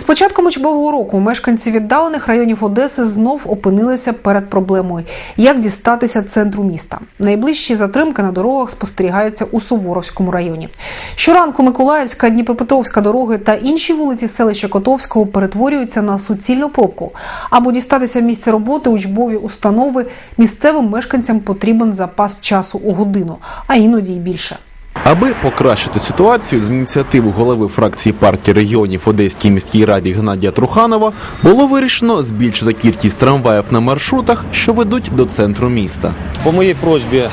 Із початком учбового року мешканці віддалених районів Одеси знов опинилися перед проблемою, як дістатися центру міста. Найближчі затримки на дорогах спостерігаються у Суворовському районі. Щоранку Миколаївська, Дніпропетровська дороги та інші вулиці селища Котовського перетворюються на суцільну пробку. Аби дістатися місця роботи учбові установи місцевим мешканцям потрібен запас часу у годину, а іноді й більше. Аби покращити ситуацію з ініціативи голови фракції партії регіонів Одеській міській раді Геннадія Труханова було вирішено збільшити кількість трамваїв на маршрутах, що ведуть до центру міста. По моей просьбе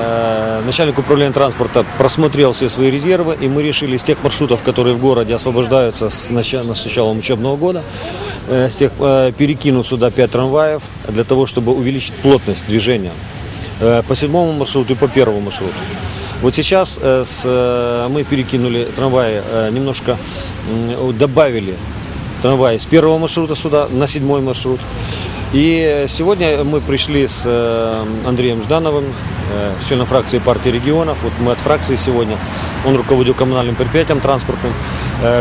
э, начальник управления транспорта просмотрел все свои резервы, и мы решили из тех маршрутов, которые в городе освобождаются с, начала, с началом учебного года, э, с тех, э, перекинуть сюда 5 трамваев для того, чтобы увеличить плотность движения э, по седьмому маршруту и по первому маршруту. Вот сейчас э, с, э, мы перекинули трамваи, э, немножко добавили трамваи с первого маршрута сюда на седьмой маршрут. И сегодня мы пришли с Андреем Ждановым, членом фракции партии регионов. Вот мы от фракции сегодня, он руководил коммунальным предприятием транспортным,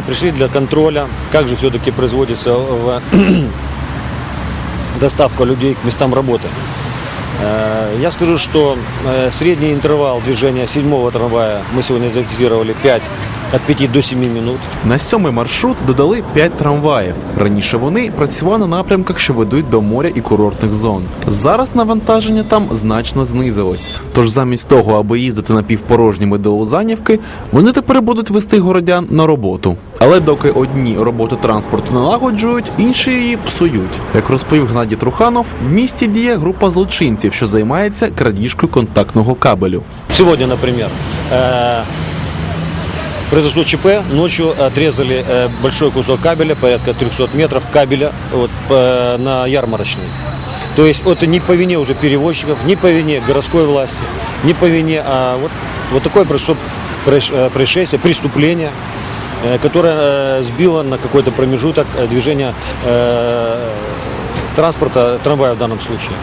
пришли для контроля, как же все-таки производится в- доставка людей к местам работы. Э, Я скажу, что э, средний интервал движения седьмого трамвая мы сегодня зафиксировали 5, от 5 до 7 минут. На сьомий маршрут додали 5 трамваїв. Раніше вони працювали на напрямках, що ведуть до моря і курортних зон. Зараз навантаження там значно знизилось. Тож замість того, аби їздити напівпорожніми до Лузанівки, вони тепер будуть вести городян на роботу. Але доки одні роботу транспорту налагоджують, інші її псують. Як розповів Гнадій Труханов, в місті діє група злочинців, що займається крадіжкою контактного кабелю. Сегодня, например, э, произошло ЧП, ночью отрезали э, большой кусок кабеля, порядка 300 метров кабеля вот, на ярмарочный. То есть это не по вине уже перевозчиков, не по вине городской власти, не по вине, а вот, вот такое произошло э, происшествие, преступление, э, которое сбило на какой-то промежуток движения транспорта, трамвая в данном случае.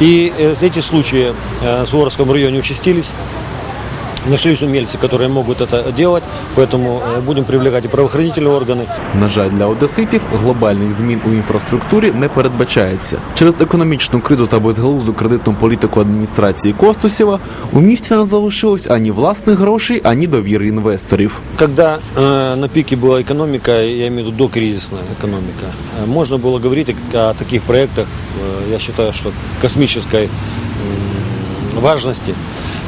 И эти случаи в Суворовском районе участились. Нашлись умельцы, которые могут это делать, поэтому э, будем привлекать и правоохранительные органы, На жаль, для одеситів глобальних змін у інфраструктурі не передбачається. Через економічну кризу та безглузду кредитну політику адміністрації Костусєва у місті не залишилось ані власних грошей, ані довіри інвесторів. Когда э, на пике была экономика, я имею в виду докризисная экономика, э, можно было говорить о, о таких проектах, э, я считаю, что космической м, важности,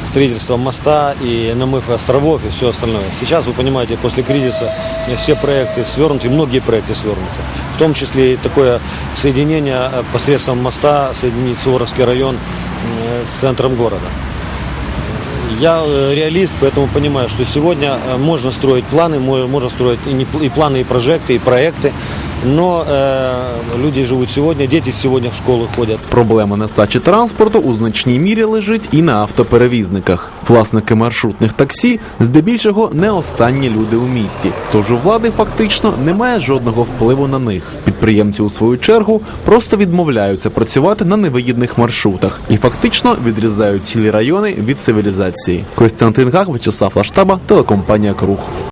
строительство моста и намыв островов и все остальное. Сейчас, вы понимаете, после кризиса э, все проекты свернуты, многие проекты свернуты. В том числе и такое соединение э, посредством моста, соединить Суворовский район э, с центром города. Я э, реалист, поэтому понимаю, что сегодня э, можно строить планы, мо- можно строить и, не пл- и планы, и прожекты, и проекты, но э, люди живут сегодня, дети сегодня в школу ходят. Проблема нестачі транспорту у значній мірі лежить і на автоперевізниках. Власники маршрутних таксі здебільшого не останні люди у місті. Тож у влади фактично немає жодного впливу на них. Підприємці у свою чергу просто відмовляються працювати на невигідних маршрутах і фактично відрізають цілі райони від цивілізації. Костянтин Гах, Вячеслав Лаштаба, телекомпанія Круг.